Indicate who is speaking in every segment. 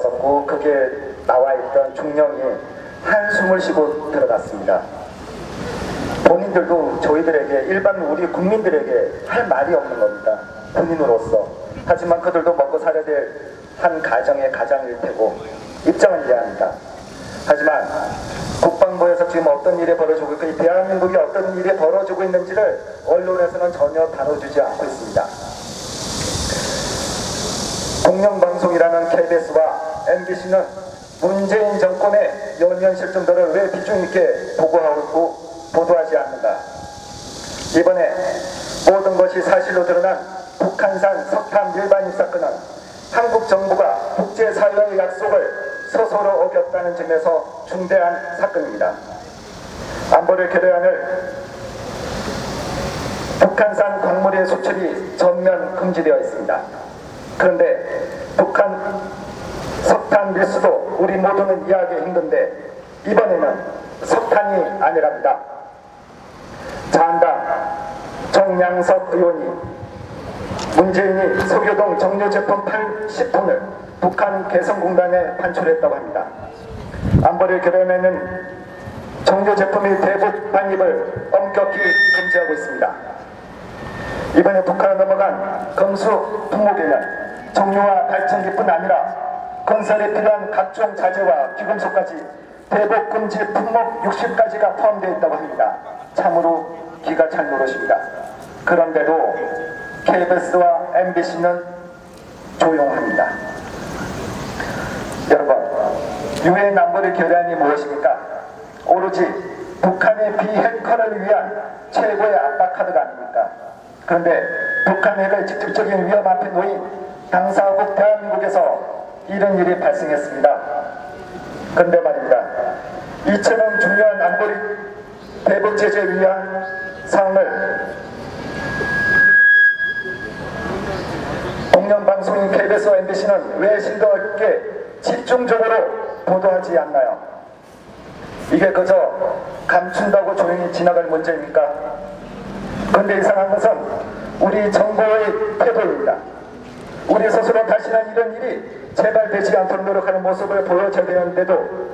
Speaker 1: 들어섰고 그게 나와 있던 중령이 한숨을 쉬고 들어갔습니다. 본인들도 저희들에게 일반 우리 국민들에게 할 말이 없는 겁니다. 군인으로서. 하지만 그들도 먹고 살아야 될 한 가정의 가장일 테고 입장은 이해합니다. 하지만 국방부에서 지금 어떤 일이 벌어지고 있고 이 대한민국이 어떤 일이 벌어지고 있는지를 언론에서는 전혀 다뤄주지 않고 있습니다. 공영방송이라는 KBS와 MBC는 문재인 정권의 연연 실정들을 왜 비중 있게 보고하고 보도하지 않는가? 이번에 모든 것이 사실로 드러난 북한산 석탄 밀반입 사건은 한국 정부가 국제사회의 약속을 스스로 어겼다는 점에서 중대한 사건입니다. 안보를 교대안을 북한산 광물의 수출이 전면 금지되어 있습니다. 그런데 북한 석탄 밀수도 우리 모두는 이해하기 힘든데 이번에는 석탄이 아니랍니다. 자한당 정양석 의원이 문재인이 석유동 정유 제품 80톤을 북한 개성공단에 판출했다고 합니다. 안보를 교련에는 정유 제품의 대북 반입을 엄격히 금지하고 있습니다. 이번에 북한에 넘어간 금수 품목에는 정유와 발전기뿐 아니라 건설에 필요한 각종 자재와 기금속까지 대북 금지 품목 60가지가 포함되어 있다고 합니다. 참으로 기가 찰 노릇입니다. 그런데도 KBS와 MBC는 조용합니다. 여러분, 유엔 안보리 결의안이 무엇입니까? 오로지 북한의 비핵화를 위한 최고의 압박 카드가 아닙니까? 그런데 북한 핵의 직접적인 위험 앞에 놓인 당사국 대한민국에서 이런 일이 발생했습니다. 그런데 말입니다. 이처럼 중요한 안보리 대북 제재를 위한 사항을 공영방송인 KBS와 MBC는 왜 심도 있게 집중적으로 보도하지 않나요? 이게 그저 감춘다고 조용히 지나갈 문제입니까? 그런데 이상한 것은 우리 정부의 태도입니다. 우리 스스로 다시는 이런 일이 재발 되지 않도록 노력하는 모습을 보여줘야 되는데도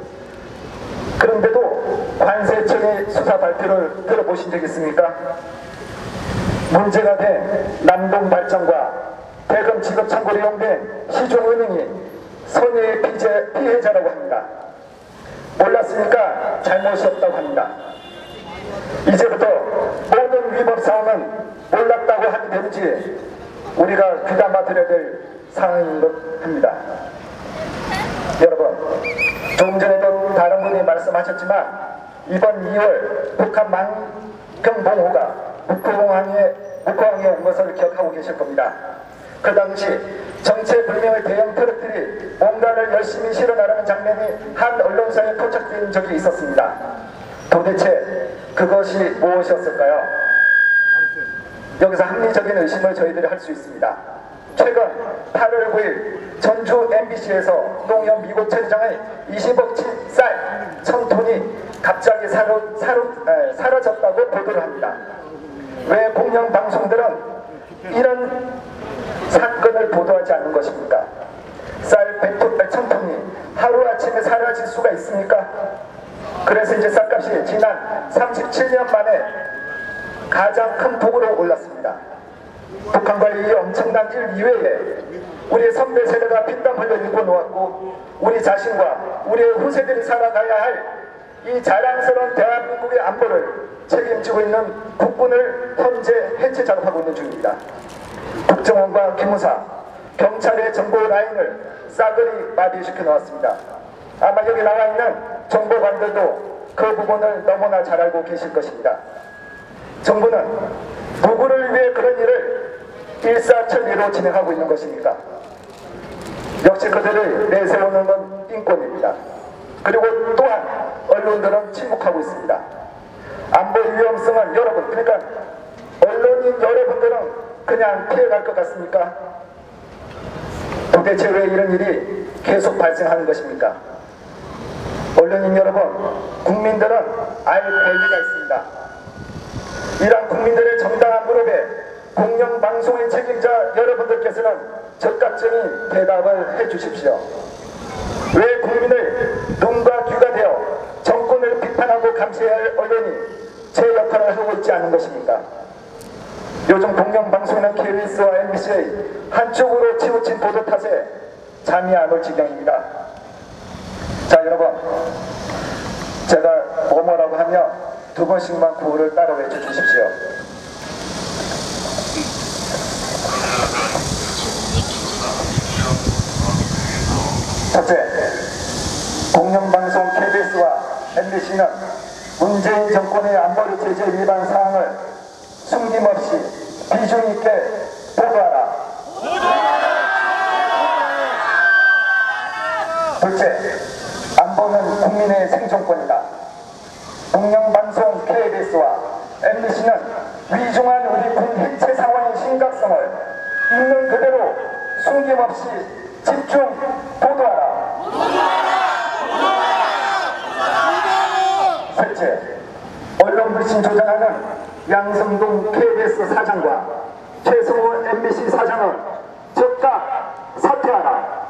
Speaker 1: 그런데도 관세청의 수사 발표를 들어보신 적 있습니까? 문제가 된 남동 발전과 대검 지급 창고로 이용된 시종은행이 손해의 피해, 피해자라고 합니다. 몰랐으니까 잘못이 없다고 합니다. 이제부터 모든 위법 사항은 몰랐다고 하면 되는지 우리가 귀담아 들어야 될 상황인 것 합니다. 여러분, 조금 전에도 다른 분이 말씀하셨지만 이번 2월 북한 만경봉호가 묵호공항에 묵호항에 온 것을 기억하고 계실 겁니다. 그 당시 정체불명의 대형 트럭들이 뭔가를 열심히 실어 나르는 장면이 한 언론사에 포착된 적이 있었습니다. 도대체 그것이 무엇이었을까요? 여기서 합리적인 의심을 저희들이 할 수 있습니다. 최근 8월 9일 전주 MBC에서 농협 미국 처리장의 20억치 쌀 1000톤이 갑자기 사로, 사로, 에, 사라졌다고 보도를 합니다. 왜 공영 방송들은 이런 사건을 보도하지 않는 것입니까? 쌀 100톤, 1000톤이 하루아침에 사라질 수가 있습니까? 그래서 이제 쌀값이 지난 37년 만에 가장 큰 폭으로 올랐습니다. 북한과 이 엄청난 일 이외에 우리 선배 세대가 피땀 흘려 입고 놓았고 우리 자신과 우리의 후세들이 살아가야 할 이 자랑스러운 대한민국의 안보를 책임지고 있는 국군을 현재 해체 작업하고 있는 중입니다. 국정원과 기무사, 경찰의 정보 라인을 싸그리 마비시켜 놓았습니다. 아마 여기 나와 있는 정보관들도 그 부분을 너무나 잘 알고 계실 것입니다. 정부는 누구를 위해 그런 일을 일사천리로 진행하고 있는 것입니까? 역시 그들을 내세우는 건 인권입니다. 그리고 또한 언론들은 침묵하고 있습니다. 안보 위험성은 여러분, 그러니까 언론인 여러분들은 그냥 피해갈 것 같습니까? 도대체 왜 이런 일이 계속 발생하는 것입니까? 언론인 여러분, 국민들은 알 권리가 있습니다. 이러한 국민들의 정당한 무릎에 공영방송의 책임자 여러분들께서는 적극적인 대답을 해 주십시오. 국민의 눈과 귀가 되어 정권을 비판하고 감시해야 할 언론이 제 역할을 하고 있지 않은 것입니까? 요즘 공영방송이나 KBS와 MBC의 한쪽으로 치우친 보도 탓에 잠이 안 올 지경입니다. 자 여러분 제가 뭐뭐라고 하며 두 번씩만 구호를 따라 외쳐주십시오. 첫째, 공영방송 KBS와 MBC는 문재인 정권의 안보리 제재 위반 사항을 숨김없이 비중 있게 보도하라. 둘째, 안보는 국민의 생존권이다. 공영방송 KBS와 MBC는 위중한 우리 군 해체 상황의 심각성을 있는 그대로 숨김없이 집중 보도하라. 셋째, 언론 불신 조장하는 양성동 KBS 사장과 최성호 MBC 사장을 즉각 사퇴하라.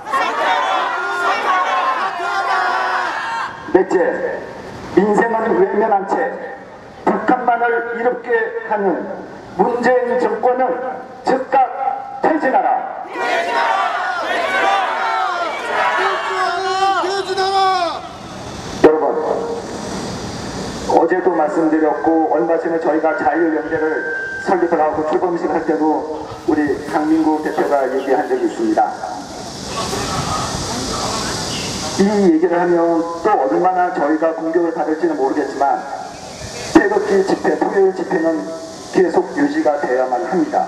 Speaker 1: 넷째, 민생은 외면한 채 북한만을 이롭게 하는 문재인 정권은 즉각 퇴진하라. 여러분, 어제도 말씀드렸고 얼마 전에 저희가 자유연대를 설립을 하고 출범식 할 때도 우리 강민구 대표가 얘기한 적이 있습니다. 이 얘기를 하면 또 얼마나 저희가 공격을 받을지는 모르겠지만 태극기 집회, 토요일 집회는 계속 유지가 되어야만 합니다.